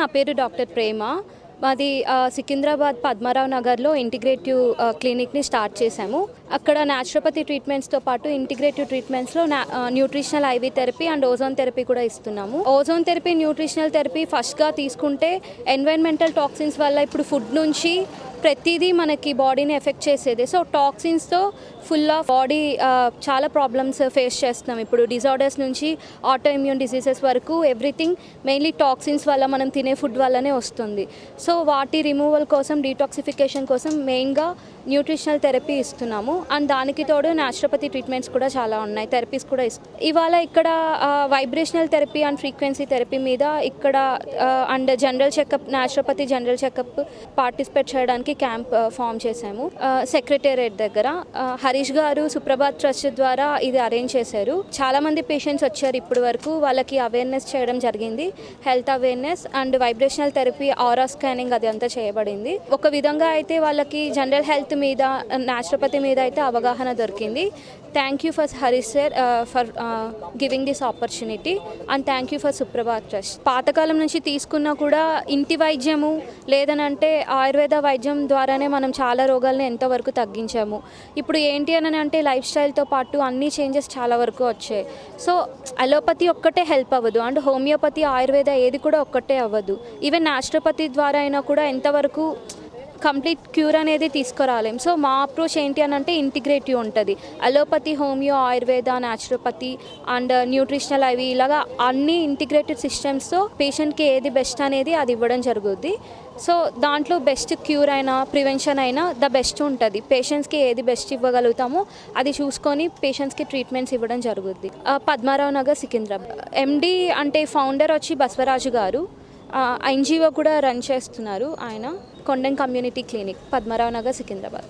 నా పేరు డాక్టర్ ప్రేమ. మాది సికింద్రాబాద్ పద్మారావు నగర్లో ఇంటిగ్రేటివ్ క్లినిక్ని స్టార్ట్ చేశాము. అక్కడ న్యాచురోపతి ట్రీట్మెంట్స్తో పాటు integrative ట్రీట్మెంట్స్లో nutritional IV therapy and ozone therapy కూడా ఇస్తున్నాము. ఓజోన్ థెరపీ న్యూట్రిషనల్ థెరపీ ఫస్ట్గా తీసుకుంటే ఎన్వైర్న్మెంటల్ టాక్సిన్స్ వల్ల ఇప్పుడు ఫుడ్ నుంచి ప్రతిదీ మనకి బాడీని ఎఫెక్ట్ చేసేది. సో టాక్సిన్స్తో ఫుల్ ఆఫ్ బాడీ చాలా ప్రాబ్లమ్స్ ఫేస్ చేస్తున్నాం. ఇప్పుడు డిజార్డర్స్ నుంచి ఆటో ఇమ్యూన్ డిసీజెస్ వరకు ఎవ్రీథింగ్ మెయిన్లీ టాక్సిన్స్ వల్ల మనం తినే ఫుడ్ వల్లనే వస్తుంది. సో వాటి రిమూవల్ కోసం డీటాక్సిఫికేషన్ కోసం మెయిన్గా న్యూట్రిషనల్ థెరపీ ఇస్తున్నాము. అండ్ దానికి తోడు న్యాచురోపతి ట్రీట్మెంట్స్ కూడా చాలా ఉన్నాయి. థెరపీస్ కూడా ఇస్తాం ఇవాళ ఇక్కడ vibrational therapy and frequency therapy మీద ఇక్కడ and general checkup naturopathy general checkup participate చేయడానికి క్యాంప్ ఫామ్ చేశాము. సెక్రటేరియట్ దగ్గర హరీష్ గారు సుప్రభాత్ ట్రస్ట్ ద్వారా ఇది అరేంజ్ చేశారు. చాలా మంది పేషెంట్స్ వచ్చారు ఇప్పటి వరకు వాళ్ళకి అవేర్నెస్ చేయడం జరిగింది. Health awareness and vibrational therapy aura scanning అది అంతా చేయబడింది. ఒక విధంగా అయితే వాళ్ళకి జనరల్ హెల్త్ మీద న్యాచురోపతి మీద అయితే అవగాహన దొరికింది. Thank you for Harish sir for giving this opportunity and thank you for Suprabhat trust. పాతకాలం నుంచి తీసుకున్నా కూడా ఇంటి వైద్యము లేదనంటే ఆయుర్వేద వైద్యం ద్వారానే మనం చాలా రోగాలను ఎంతవరకు తగ్గించాము. ఇప్పుడు ఏంటి అని అంటే లైఫ్ స్టైల్తో పాటు అన్ని చేంజెస్ చాలా వరకు వచ్చాయి. సో అలోపతి ఒక్కటే హెల్ప్ అవ్వదు. అండ్ హోమియోపతి ఆయుర్వేద ఏది కూడా ఒక్కటే అవ్వదు. ఈవెన్ నాచురోపతి ద్వారా అయినా కూడా ఎంతవరకు కంప్లీట్ క్యూర్ అనేది తీసుకురాలేం. సో మా అప్రోచ్ ఏంటి అని అంటే ఇంటిగ్రేటివ్ ఉంటుంది. Allopathy homeo Ayurveda naturopathy and nutritional అవి ఇలాగా అన్ని ఇంటిగ్రేటెడ్ సిస్టమ్స్తో పేషెంట్కి ఏది బెస్ట్ అనేది అది ఇవ్వడం జరుగుద్ది. సో దాంట్లో బెస్ట్ క్యూర్ అయినా ప్రివెన్షన్ అయినా ద బెస్ట్ ఉంటుంది. పేషెంట్స్కి ఏది బెస్ట్ ఇవ్వగలుగుతామో అది చూసుకొని పేషెంట్స్కి ట్రీట్మెంట్స్ ఇవ్వడం జరుగుద్ది. పద్మారావు నగర్ సికింద్రాబాద్. ఎండి అంటే ఫౌండర్ వచ్చి బసవరాజు గారు. ఎన్జిఓ కూడా రన్ చేస్తున్నారు ఆయన కొండెన్ కమ్యూనిటీ క్లినిక్ పద్మారావు నగర్ సికింద్రాబాద్.